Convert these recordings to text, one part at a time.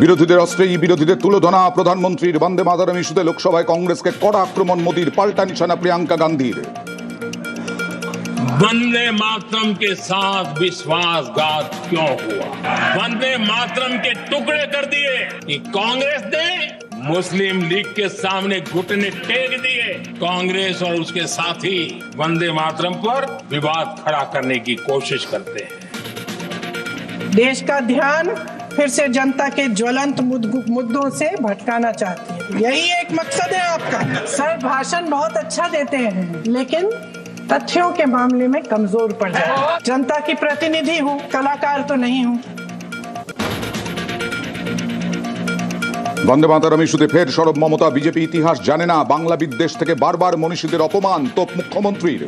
বিরোধীদের অস্ত্রে এই বিরোধীদের তুলোধনা প্রধানমন্ত্রীর বন্দে মাতারাম ইস্যুতে লোকসভায় কংগ্রেসকে কড়া আক্রমণ মোদীর পাল্টা নিশানা প্রিয়াঙ্কা গান্ধীর वंदे मातरम के साथ विश्वासघात क्यों हुआ वंदे मातरम के टुकड़े कर दिए कि कांग्रेस ने मुस्लिम लीग के सामने घुटने टेक दिए कांग्रेस और उसके साथी वंदे मातरम पर विवाद खड़ा करने की कोशिश करते हैं देश का ध्यान फिर से जनता के ज्वलंत मुद्दों- मुद्दों से भटकाना चाहती है यही एक मकसद है आपका सर भाषण बहुत अच्छा देते हैं लेकिन तथ्यों के मामले में कमजोर पड़ जाए जनता की प्रतिनिधि हूँ कलाकार तो नहीं हूँ বন্দে মাতারাম ইস্যুতে ফের সরব মমতা বিজেপি ইতিহাস জানে না বাংলা বিদ্বেষ থেকে বারবার মনীষীদের অপমান তোপ মুখ্যমন্ত্রীর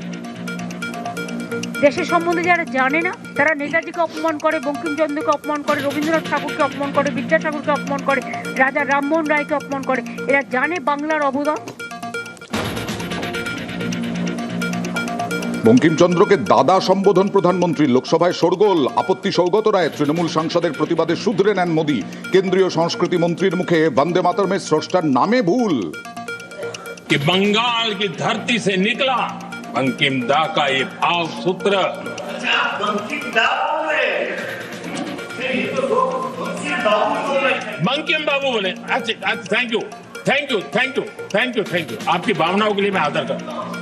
দেশের সম্বন্ধে যারা জানে না তারা নেতাজিকে অপমান করে বঙ্কিমচন্দ্রকে অপমান করে রবীন্দ্রনাথ ঠাকুরকে অপমান করে বিদ্যাসাগরকে অপমান করে রাজা রামমোহন রায়কে অপমান করে এরা জানে বাংলার অবদান বঙ্কিমচন্দ্রকে দাদা সম্বোধন প্রধানমন্ত্রী লোকসভায় শোরগোল আপত্তি সৌগত রায় তৃণমূল সাংসদের প্রতিবাদে শুধরে নেন মোদী কেন্দ্রীয় সংস্কৃতি মন্ত্রীর মুখে বন্দে মাতরমের স্রষ্টার নামে ভুল कि बंगाल की धरती से निकला बंकिम दा का ये भाव सूत्र बंकिम बाबू बोले अच्छा thank you thank you thank you thank you thank you आपकी भावनाओं के लिए मैं आदर करता हूं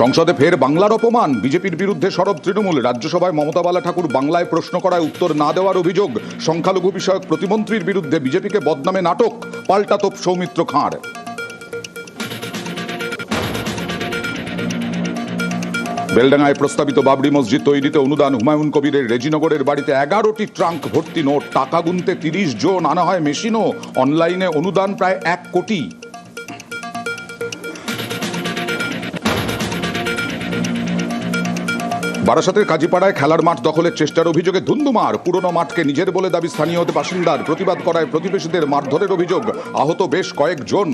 সংসদে ফের বাংলার অপমান বিজেপির বিরুদ্ধে সরব তৃণমূল রাজ্যসভায় মমতা বালা ঠাকুর বাংলায় প্রশ্ন করায় উত্তর না দেওয়ার অভিযোগ সংখ্যালঘু বিষয়ক প্রতিমন্ত্রীর বিরুদ্ধে বিজেপিকে বদনামে নাটক পাল্টা তোপ সৌমিত্র খাঁড় বেলডাঙ্গায় প্রস্তাবিত বাবরি মসজিদ তৈরিতে অনুদান হুমায়ুন কবিরের রেজিনগরের বাড়িতে এগারোটি ট্রাঙ্ক ভর্তি নোট, টাকা গুনতে তিরিশ জন, আনা হয় মেশিনও, অনলাইনে অনুদান প্রায় এক কোটি। বারাসাতের কাজীপাড়ায় খেলার মাঠ দখলের চেষ্টার অভিযোগে ধুন্দুমার, পুরনো মাঠকে নিজের বলে দাবি স্থানীয় বাসিন্দার, প্রতিবাদ করায় প্রতিবেশীদের মারধরের অভিযোগ, আহত বেশ কয়েকজন।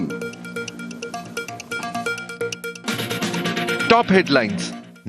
Top headlines.